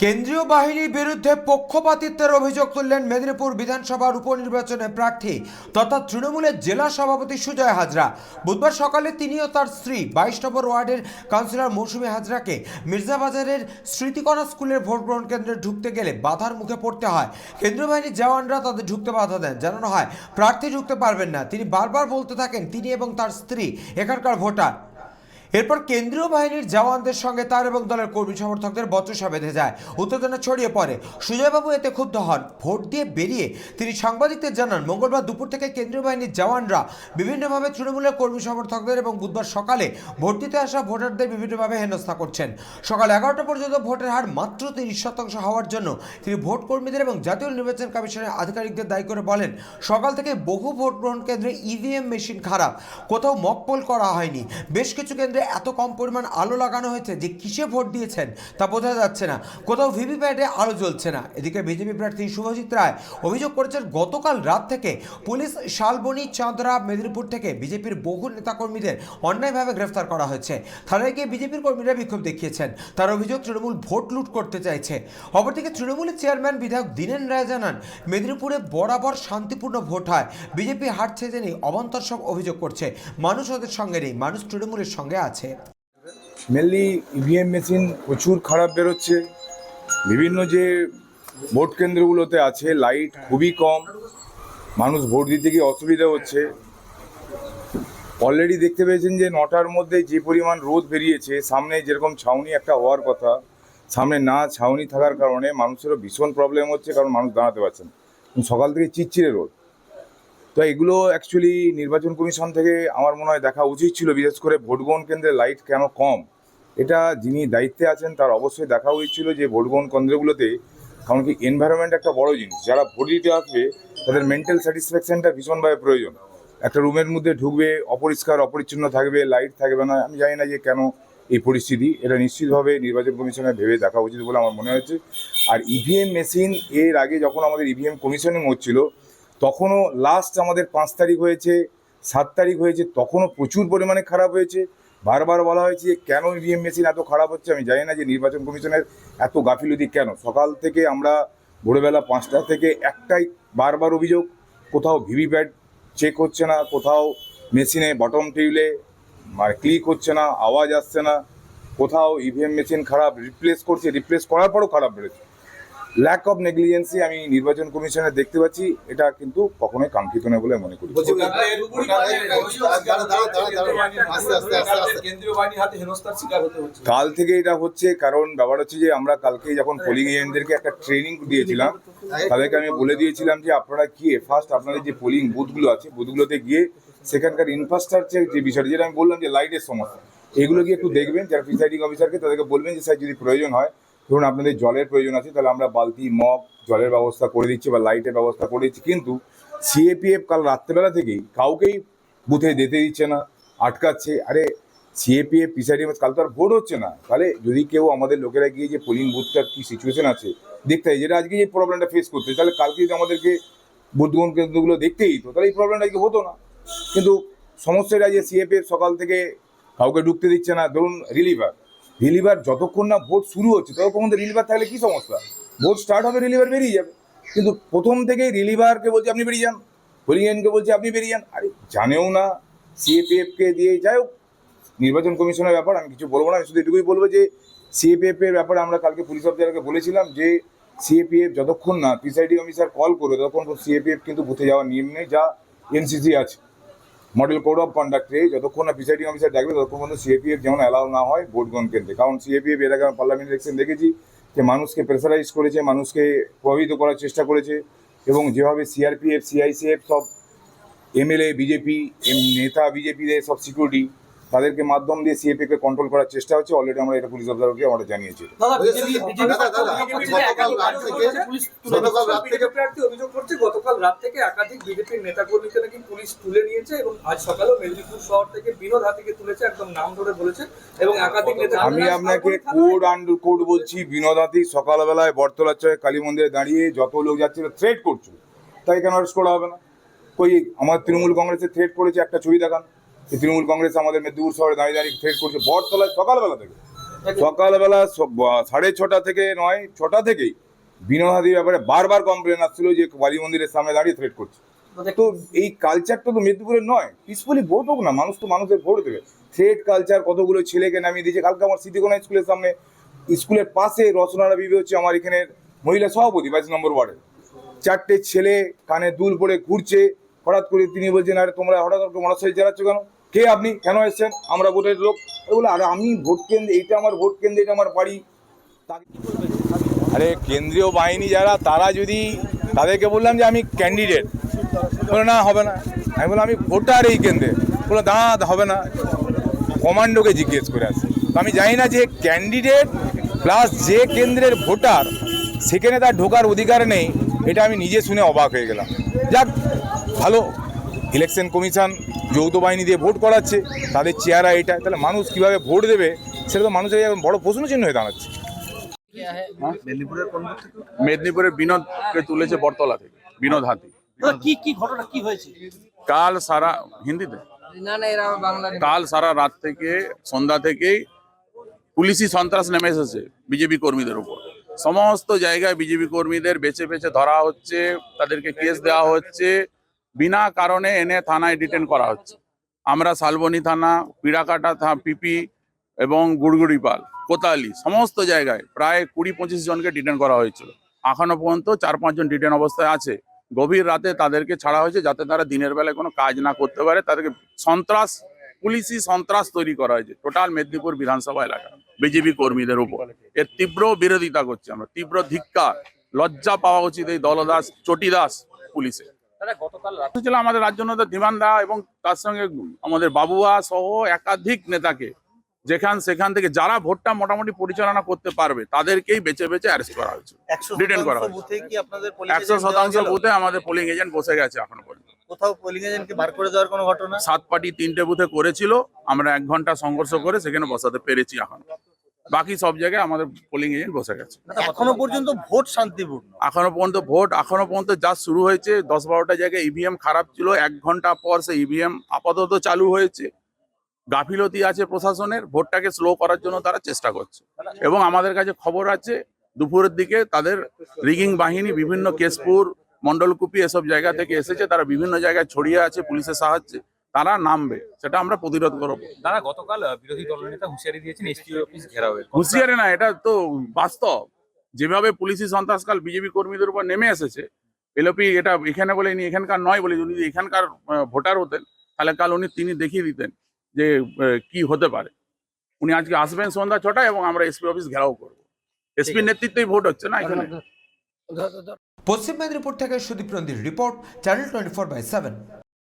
কেন্দ্রীয় বাহিনীর বিরুদ্ধে পক্ষপাতিত্বের অভিযোগ তুললেন মেদিনীপুর বিধানসভার উপনির্বাচনে প্রার্থী তথা তৃণমূলের জেলা সভাপতি সুজয় হাজরা। বুধবার সকালে তিনি ও তার স্ত্রী, বাইশ নম্বর ওয়ার্ডের কাউন্সিলর মৌসুমী হাজরাকে মির্জাবাজারের স্মৃতিকণা স্কুলের ভোট গ্রহণ কেন্দ্রে ঢুকতে গেলে বাধার মুখে পড়তে হয়। কেন্দ্রীয় বাহিনীর জওয়ানরা তাদের ঢুকতে বাধা দেন। জানানো হয়, প্রার্থী ঢুকতে পারবেন না। তিনি বারবার বলতে থাকেন, তিনি এবং তার স্ত্রী, এখানকার ভোটার। এরপর কেন্দ্রীয় বাহিনীর জওয়ানদের সঙ্গে তার এবং দলের কর্মী সমর্থকদের বচসা বেঁধে যায়। উত্তেজনা ছড়িয়ে পড়ে। সুজয়বাবু এতে ক্ষুব্ধ হন। ভোট দিয়ে বেরিয়ে তিনি সাংবাদিকদের জানান, মঙ্গলবার দুপুর থেকে কেন্দ্রীয় বাহিনীর জওয়ানরা বিভিন্নভাবে তৃণমূলের কর্মী সমর্থকদের এবং বুধবার সকালে ভোট দিতে আসা ভোটারদের বিভিন্নভাবে হেনস্থা করছেন। সকাল এগারোটা পর্যন্ত ভোটের হার মাত্র তিরিশ শতাংশ হওয়ার জন্য তিনি ভোট কর্মীদের এবং জাতীয় নির্বাচন কমিশনের আধিকারিকদের দায়ী করে বলেন, সকাল থেকে বহু ভোট গ্রহণ কেন্দ্রে ইভিএম মেশিন খারাপ। কোথাও মক পোল করা হয়নি। বেশ কিছু কেন্দ্রে এত কম পরিমাণ আলো লাগানো হয়েছে যে কিসে ভোট দিয়েছেন তা বোঝা যাচ্ছে না। কোথাও ভিভিপ্যাটে আলো জ্বলছে না। এদিকে বিজেপি প্রার্থী শুভজিৎ রায় অভিযোগ করেছেন, গতকাল রাত থেকে পুলিশ শালবনি, চাঁদরা, মেদিনীপুর থেকে বিজেপির বহু নেতাকর্মীদের অন্যায়ভাবে গ্রেফতার করা হয়েছে। থানায় গিয়ে বিজেপির কর্মীরা বিক্ষোভ দেখিয়েছেন। তার অভিযোগ, তৃণমূল ভোট লুট করতে চাইছে। অপরদিকে তৃণমূলের চেয়ারম্যান বিধায়ক দীনেন রায় জানান, মেদিনীপুরে বরাবর শান্তিপূর্ণ ভোট হয়। বিজেপি হারছে জেনে অবান্তর সব অভিযোগ করছে। মানুষ ওদের সঙ্গে নেই। মানুষ তৃণমূলের সঙ্গে আছে। মেনলি ইভিএম মেশিন প্রচুর খারাপ বেরোচ্ছে। বিভিন্ন যে ভোট কেন্দ্রগুলোতে আছে লাইট খুবই কম। মানুষ ভোট দিতে গিয়ে অসুবিধা হচ্ছে। অলরেডি দেখতে পেয়েছেন যে নটার মধ্যে যে পরিমাণ রোদ বেরিয়েছে, সামনে যেরকম ছাউনি একটা হওয়ার কথা, সামনে না ছাউনি থাকার কারণে মানুষেরও ভীষণ প্রবলেম হচ্ছে, কারণ মানুষ দাঁড়াতে পারছেন সকাল থেকে চিচ্ছিরে রোদ। তো এগুলো অ্যাকচুয়ালি নির্বাচন কমিশন থেকে আমার মনে হয় দেখা উচিত ছিল, বিশেষ করে ভোট গ্রহণ কেন্দ্রে লাইট কেন কম? এটা যিনি দায়িত্বে আছেন, তার অবশ্যই দেখা উচিত ছিল যে ভোট গ্রহণ কেন্দ্রগুলোতে, কারণ কি এনভায়রনমেন্ট একটা বড় জিনিস। যারা ভোট দিতে আসবে, তাদের মেন্টাল স্যাটিসফ্যাকশনটা ভীষণভাবে প্রয়োজন। একটা রুমের মধ্যে ঢুকবে, অপরিষ্কার, অপরিচ্ছন্ন থাকবে লাইট থাকবে না, আমি জানি না যে কেন এই পরিস্থিতি। এটা নিশ্চিতভাবে নির্বাচন কমিশনের ভেবে দেখা উচিত বলে আমার মনে হচ্ছে। আর ইভিএম মেশিন এর আগে যখন আমাদের ইভিএম কমিশনিং হচ্ছিল তখনও লাস্ট আমাদের পাঁচ তারিখ হয়েছে, সাত তারিখ হয়েছে, তখনও প্রচুর পরিমাণে খারাপ হয়েছে। বারবার বলা হয়েছে কেন ইভিএম মেশিন এত খারাপ হচ্ছে, আমি জানি না যে নির্বাচন কমিশনের এত গাফিলতি কেন। সকাল থেকে আমরা ভোরবেলা পাঁচটা থেকে একটাই বারবার অভিযোগ, কোথাও ভিভিপ্যাট চেক হচ্ছে না, কোথাও মেশিনে বটম টেবিলে মানে ক্লিক হচ্ছে না, আওয়াজ আসছে না, কোথাও ইভিএম মেশিন খারাপ রিপ্লেস করছে রিপ্লেস করার পরও খারাপ বেড়েছে। ল্যাক অফ নেগলিজেন্সি আমি নির্বাচন কমিশনে দেখতে পাচ্ছি এটা কিন্তু কখনোই কাঙ্ক্ষিত নয় বলে মনে করি। হচ্ছে। কাল থেকে এটা হচ্ছে কারণ ব্যাপার হচ্ছে যে আমরা কালকে যখন পোলিং এজেন্টদেরকে একটা ট্রেনিং দিয়েছিলাম তাদেরকে আমি বলে দিয়েছিলাম যে আপনারা গিয়ে ফার্স্ট আপনাদের যে পোলিং বুথগুলো আছে বুথগুলোতে গিয়ে সেখানকার ইনফ্রাস্ট্রাকচার যে বিষয়টা যেটা আমি বললাম যে লাইটের সমস্যা এগুলো গিয়ে একটু দেখবেন যারা প্রিসাইডিং অফিসারকে তাদেরকে বলবেন যে স্যার যদি প্রয়োজন হয় ধরুন আপনাদের জলের প্রয়োজন আছে, তাহলে আমরা বালতি, মগ, জলের ব্যবস্থা করে দিচ্ছি বা লাইটের ব্যবস্থা করে দিচ্ছি। কিন্তু সিএপিএফ কাল রাত্রেবেলা থেকেই কাউকেই বুথে যেতে দিচ্ছে না, আটকাচ্ছে। আরে সিএপিএফ প্রিসাইডিং কাল তো আর ভোট হচ্ছে না। তাহলে যদি কেউ আমাদের লোকেরা গিয়ে যে পোলিং বুথটার কী সিচুয়েশন আছে, দেখতে হয়। যেটা আজকে যে প্রবলেমটা ফেস করতে তাহলে কালকে যদি আমাদেরকে ভোট গ্রহণ কেন্দ্রগুলো দেখতেই হতো তাহলে এই প্রবলেমটা আজকে হতো না। কিন্তু সমস্যাটা যে সিএপিএফ সকাল থেকে কাউকে ঢুকতে দিচ্ছে না, ধরুন রিলিভার রিলিভার যতক্ষণ না ভোট শুরু হচ্ছে, ততক্ষণ রিলিভার থাকলে কি সমস্যা? ভোট স্টার্ট হবে রিলিভার বেরিয়ে যাবে। কিন্তু প্রথম থেকেই রিলিভারকে বলছে আপনি বেরিয়ে যান হোলিগেনকে বলছে আপনি বেরিয়ে যান। আরে জানেও না সিএপিএফকে দিয়ে যাই হোক, নির্বাচন কমিশনের ব্যাপার, আমি কিছু বলব না শুধু এটুকুই বলব যে সিএপিএফ এর ব্যাপারে আমরা কালকে পুলিশ অফিসারকে বলেছিলাম যে সিএপিএফ যতক্ষণ না প্রিসাইডিং অফিসার কল করবে, ততক্ষণ সিএপিএফ কিন্তু বুথে যাওয়ার নিয়ম নেই, যা এনসিসি আছে। মডেল কোড অফ কন্ডাক্টে যতক্ষণ না প্রিসাইডিং অফিসার ডাকবে, ততক্ষণ পর্যন্ত সিএপিএফ যেমন অ্যালাউ না হয় ভোট গ্রহণ কেন্দ্রে। কারণ সিএপিএফ এর আগে পার্লামেন্ট ইলেকশন দেখেছি যে মানুষকে প্রেসারাইজ করেছে, মানুষকে প্রভাবিত করার চেষ্টা করেছে এবং যেভাবে সিআরপিএফ সিআইসিএফ সব এমএলএ বিজেপি নেতা বিজেপিদের সব সিকিউরিটি তাদেরকে মাধ্যম দিয়ে সিএপিএফ কে কন্ট্রোল করার চেষ্টা হচ্ছে। অলরেডি আমরা এটা পুলিশ অফিসারকে আমরা জানিয়েছি। গতকাল রাত অভিযোগ থেকে- করছে, পুলিশ তুলে গতকাল রাত থেকে- প্রার্থী অভিযোগ করছে গতকাল রাত থেকে একাধিক বিজেপির নেতা নাকি পুলিশ তুলে নিয়েছে এবং আজ সকালেও মেদিনীপুর শহর থেকে বিনোদ হাতিকে তুলেছে একদম নাম ধরে বলেছে এবং একাধিক নেতা আমি আপনাকে কোড আন্ডার কোড বলছি বিনোদাতি সকালবেলায় বটতলার চয় কালী মন্দিরে দাঁড়িয়ে যত লোক যাচ্ছিল থ্রেট করছিল তাই কেন অ্যারেস্ট করা হবে না? কই আমার তৃণমূল কংগ্রেসে থ্রেট করেছে একটা ছবি দেখান। তৃণমূল কংগ্রেস আমাদের মেদিনীপুর শহরে দাঁড়িয়ে দাঁড়িয়ে থ্রেট করছে বটতলায় সকালবেলা থেকে। সকালবেলা সাড়ে ছটা থেকে নয় ছটা থেকেই বিনোদাদির ব্যাপারে বারবার কমপ্লেন আসছিল যে বালি মন্দিরের সামনে দাঁড়িয়ে থ্রেট করছে। তো এই কালচারটা তো মেদিনীপুরের নয় পিসফুলি ভোট হোক না মানুষ তো মানুষের ভোট দেবে। থ্রেট কালচার কতগুলো ছেলেকে নামিয়ে দিয়েছে? কালকে আমার স্মৃতিকোনা স্কুলের সামনে স্কুলের পাশে রচনারা বিবি হচ্ছে আমার এখানের মহিলা সভাপতি বাইশ নম্বর ওয়ার্ডে। চারটে ছেলে কানে দুল পরে ঘুরছে হঠাৎ করে তিনি বলছেন আরে তোমরা হঠাৎ করে মনসাই চালাচ্ছ কেন? কে আপনি? কেন এসছেন? আমরা ভোটের লোক। বলে, আরে আমি ভোট কেন্দ্রে, এইটা আমার ভোট কেন্দ্রে, এটা আমার বাড়ি। আরে, কেন্দ্রীয় বাহিনী যারা, তারা যদি তাদেরকে বললাম যে আমি ক্যান্ডিডেট বলে, না, হবে না। আমি বললাম, আমি ভোটার এই কেন্দ্রে। বলে দাঁত হবে না। কমান্ডোকে জিজ্ঞেস করে আসে তো আমি জানি না যে ক্যান্ডিডেট প্লাস যে কেন্দ্রের ভোটার, সেখানে তার ঢোকার অধিকার নেই, এটা আমি নিজে শুনে অবাক হয়ে গেলাম। যাক, ভালো। ইলেকশন কমিশন যৌথ বাহিনী দিয়ে ভোট করাচ্ছে তাদের চেহারা এটা তাহলে মানুষ কীভাবে ভোট দেবে সেটা তো মানুষের এখন বড় প্রশ্ন চিহ্ন হয়ে দাঁড়াচ্ছে। মেদিনীপুরের বিনোদকে তুলেছে বটতলা থেকে বিনোদ হাতি। কি কি ঘটনা কি হয়েছে? কাল সারা হিন্দিতে? কাল সারা রাত থেকে সন্ধ্যা থেকেই পুলিশি সন্ত্রাস নেমে এসেছে বিজেপি কর্মীদের উপর। সমস্ত জায়গায় বিজেপি কর্মীদের বেছে বেছে ধরা হচ্ছে তাদেরকে কেস দেওয়া হচ্ছে বিনা কারণে এনে থানায় ডিটেন করা হচ্ছে। আমরা শালবনী থানা, পিড়াকাটা পিপি এবং গুড়গুড়িপাল, কোতালি, সমস্ত জায়গায় প্রায় কুড়ি পঁচিশ জনকে ডিটেন করা হয়েছিল। এখনও পর্যন্ত চার পাঁচজন ডিটেন অবস্থায় আছে। গভীর রাতে তাদেরকে ছাড়া হয়েছে যাতে তারা দিনের বেলায় কোনো কাজ না করতে পারে। তাদেরকে সন্ত্রাস, পুলিশি সন্ত্রাস তৈরি করা হয়েছে টোটাল মেদিনীপুর বিধানসভা এলাকা, বিজেপি কর্মীদের উপর। এর তীব্র বিরোধিতা করছি আমরা, তীব্র ধিক্কার, লজ্জা পাওয়া উচিত এই দলদাস চটিদাস পুলিশে। দাদা গতকাল রাত ছিল আমাদের রাজ্য নেতা ধীমান দা এবং তার সঙ্গে আমাদের বাবুয়া সহ একাধিক নেতাকে যেখান সেখান থেকে যারা ভোটটা মোটামুটি পরিচালনা করতে পারবে তাদেরকেই বেছে বেছে অ্যারেস্ট করা হয়েছে একশো Detain করা হয়েছে। বুথে কি আপনাদের polling একশো শতাংশ? বুথে আমাদের পোলিং এজেন্ট বসে গেছে এখনও পর্যন্ত কোথাও পোলিং এজেন্টকে বার করে দেওয়ার কোনো ঘটনা সাত পার্টি তিনটে বুথে করেছিল আমরা এক ঘণ্টা সংঘর্ষ করে সেখানে বসাতে পেরেছি এখন বাকি সব জায়গায় আমাদের পোলিং এজেন্ট বসে গেছে। এখনও পর্যন্ত ভোট শান্তিপূর্ণ। এখনও পর্যন্ত ভোট এখনও পর্যন্ত যা শুরু হয়েছে দশ বারোটা জায়গায় ইভিএম খারাপ ছিল এক ঘণ্টা পর সে ইভিএম আপাতত চালু হয়েছে। গাফিলতি আছে প্রশাসনের ভোটটাকে স্লো করার জন্য তারা চেষ্টা করছে। এবং আমাদের কাছে খবর আছে দুপুরের দিকে তাদের রিগিং বাহিনী বিভিন্ন কেশপুর মন্ডলকুপি এসব জায়গা থেকে এসেছে তারা বিভিন্ন জায়গায় ছড়িয়ে আছে পুলিশের সাহায্যে। তারা নামবে সেটা আমরা প্রতিরোধ করব। দাদা গতকাল বিরোধী দলনেতা হুঁশিয়ারি দিয়েছেন এসপি অফিস ঘেরাওয়ের হুঁশিয়ারি না এটা তো বাস্তব। যেভাবে পুলিশি সন্ত্রাসকাল বিজেপি কর্মীদের উপর নেমে এসেছে এলপি এটা এখানে বলে ইনি এখানকার নয় বলে উনি যদি এখানকার ভোটার হতেন তাহলে কাল উনি তিনি দেখিয়ে দিতেন যে কি হতে পারে। উনি আজকে আসবেন সন্ধ্যা ছটায় এবং আমরা এসপি অফিস ঘেরাও করব। এসপি নেতৃত্বেই ভোট হচ্ছে না এখানে। পশ্চিম মেদিনীপুর থেকে Sudip নন্দীর report channel twenty four by seven.